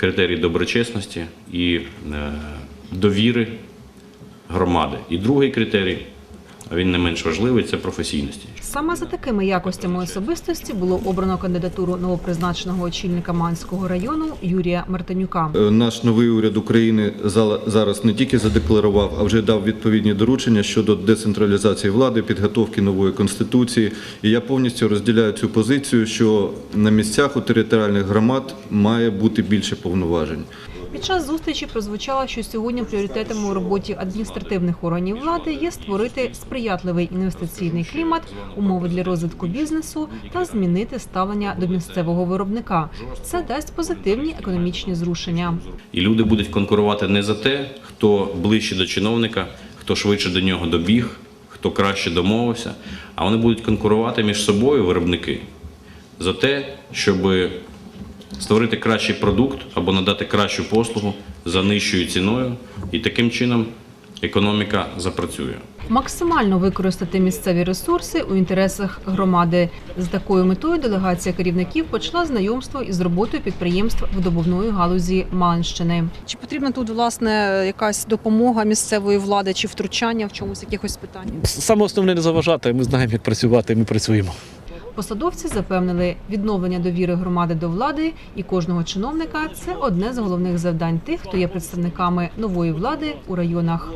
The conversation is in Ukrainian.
критерій доброчесності і е, довіри громади. І другий критерій, він не менш важливий, це професійності. Саме за такими якостями особистості було обрано кандидатуру новопризначеного очільника Манського району Юрія Мартинюка. Е, Наш новий уряд України зала- зараз не тільки задекларував, а вже дав відповідні доручення щодо децентралізації влади, підготовки нової конституції. І я повністю розділяю цю позицію, що на місцях у територіальних громад має бути більше повноважень. Під час зустрічі прозвучало, що сьогодні пріоритетом у роботі адміністративних органів влади є створити сприятливий інвестиційний клімат, умови для розвитку бізнесу та змінити ставлення до місцевого виробника. Це дасть позитивні економічні зрушення. І люди будуть конкурувати не за те, хто ближче до чиновника, хто швидше до нього добіг, хто краще домовився, а вони будуть конкурувати між собою, виробники, за те, щоб створити кращий продукт або надати кращу послугу за нижчою ціною, і таким чином економіка запрацює. Максимально використати місцеві ресурси у інтересах громади. З такою метою делегація керівників почала знайомство із роботою підприємств видобувної галузі Малинщини. Чи потрібна тут власне якась допомога місцевої влади чи втручання в чомусь якихось питань? Саме основне не заважати. Ми знаємо, як працювати. Ми працюємо. Посадовці запевнили, відновлення довіри громади до влади і кожного чиновника це одне з головних завдань тих, хто є представниками нової влади у районах.